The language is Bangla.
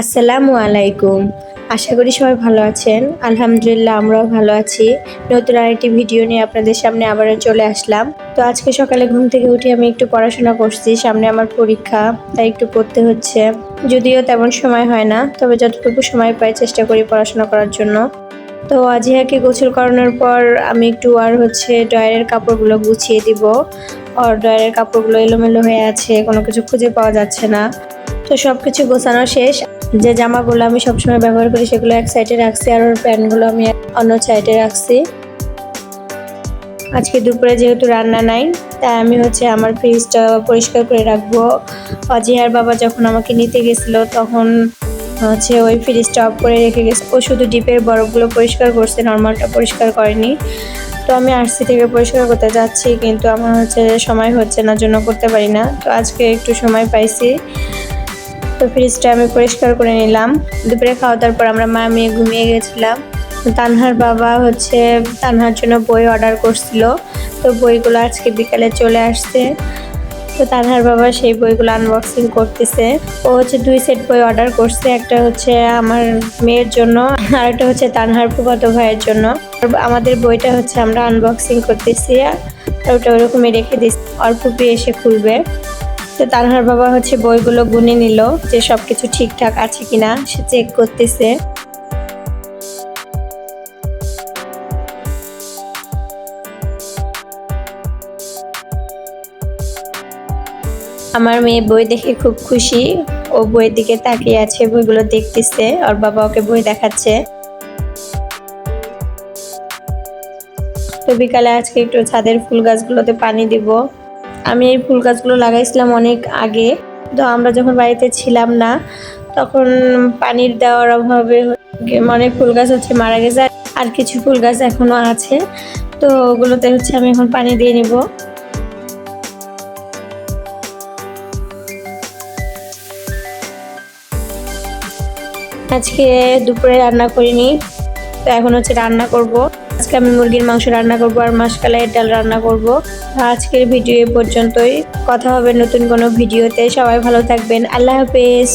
আসসালামু আলাইকুম। আশা করি সবাই ভালো আছেন। আলহামদুলিল্লাহ, আমরাও ভালো আছি। নতুন আরেকটি ভিডিও নিয়ে আপনাদের সামনে আবারও চলে আসলাম। তো আজকে সকালে ঘুম থেকে উঠে আমি একটু পড়াশোনা করছি। সামনে আমার পরীক্ষা, তাই একটু পড়তে হচ্ছে। যদিও তেমন সময় হয় না, তবে যতটুকু সময় পাই চেষ্টা করি পড়াশোনা করার জন্য। তো আজিহাকে গোসল করানোর পর আমি একটু আর হচ্ছে ড্রয়ারের কাপড়গুলো গুছিয়ে দিব। আর ড্রয়ারের কাপড়গুলো এলোমেলো হয়ে আছে, কোনো কিছু খুঁজে পাওয়া যাচ্ছে না। তো সব কিছু গোছানো শেষ। যে জামাগুলো আমি সবসময় ব্যবহার করি, সেগুলো এক সাইডে রাখছি আর ওর প্যান্টগুলো আমি অন্য সাইডে রাখছি। আজকে দুপুরে যেহেতু রান্না নাই, তাই আমি হচ্ছে আমার ফ্রিজটা পরিষ্কার করে রাখব। অজিহার বাবা যখন আমাকে নিতে গেছিল, তখন হচ্ছে ওই ফ্রিজটা অফ করে রেখে গেছে। ও শুধু ডিপের বরফগুলো পরিষ্কার করছে, নর্মালটা পরিষ্কার করেনি। তো আমি আরসি থেকে পরিষ্কার করতে যাচ্ছি, কিন্তু আমার হচ্ছে সময় হচ্ছে না, জন্য করতে পারি না। তো আজকে একটু সময় পাইছি। তো ফ্রিজটা আমি পরিষ্কার করে নিলাম। দুপুরে খাওয়া দাওয়ার পর আমরা মা মেয়ে ঘুমিয়ে গেছিলাম। তানহার বাবা হচ্ছে, তানহার জন্য বই অর্ডার করছিল। তো বইগুলো আজকে বিকালে চলে আসছে। তো তানহার বাবা সেই বইগুলো আনবক্সিং করতেছে। ও হচ্ছে দুই সেট বই অর্ডার করছে। একটা হচ্ছে আমার মেয়ের জন্য, আর একটা হচ্ছে তানহার ফুফাতো ভাইয়ের জন্য। আমাদের বইটা হচ্ছে আমরা আনবক্সিং করতেছি, আর ওটা ওরকমই রেখে দিচ্ছি অল্প পেয়ে এসে খুলবে। তো তানহার বাবা হচ্ছে বইগুলো গুনে নিল যে সব কিছু ঠিকঠাক আছে কিনা, সে চেক করতেছে। আমার মেয়ে বই দেখে খুব খুশি। ও বইয়ের দিকে তাকিয়ে আছে, বইগুলো দেখতেছে, ওর বাবা ওকে বই দেখাচ্ছে। তো বিকালে আজকে একটু ছাদের ফুল গাছগুলোতে পানি দিব। আমি এই ফুল গাছগুলো লাগাইছিলাম অনেক আগে। তো আমরা যখন বাড়িতে ছিলাম না, তখন পানির দেওয়ার অভাবে মানে ফুল গাছ হচ্ছে মারা গেছে, আর কিছু ফুল গাছ এখনও আছে। তো ওগুলোতে হচ্ছে আমি এখন পানি দিয়ে নিব। আজকে দুপুরে রান্না করিনি, তো এখন হচ্ছে রান্না করব। আজকে আমি মুরগির মাংস রান্না করব আর মাসকালাইয়ের ডাল রান্না করব। আজকের ভিডিও পর্যন্তই। কথা হবে নতুন কোনো ভিডিওতে। সবাই ভালো থাকবেন। আল্লাহ হাফেজ।